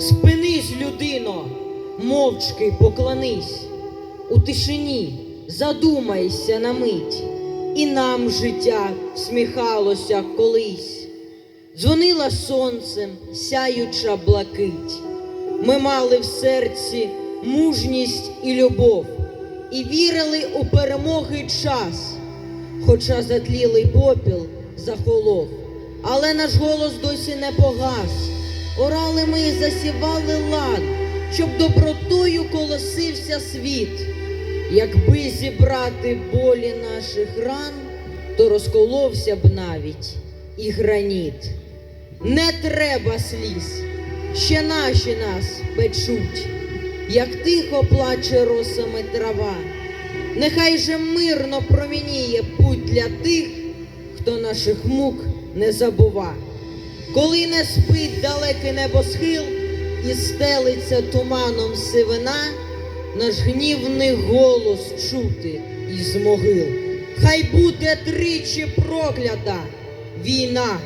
Спинись, людино, мовчки поклонись, у тишині задумайся на мить, і нам життя сміхалося колись. Дзвонила сонцем сяюча блакить. Ми мали в серці мужність і любов, і вірили у перемоги час, хоча затлілий попіл захолов, але наш голос досі не погас. Орали ми і засівали лад, щоб добротою колосився світ. Якби зібрати болі наших ран, то розколовся б навіть і граніт. Не треба сліз, ще наші нас печуть, як тихо плаче росами трава. Нехай же мирно промініє путь для тих, хто наших мук не забува. Коли не спить далекий небосхил і стелиться туманом сивина, наш гнівний голос чути із могил. Хай буде тричі проклята війна.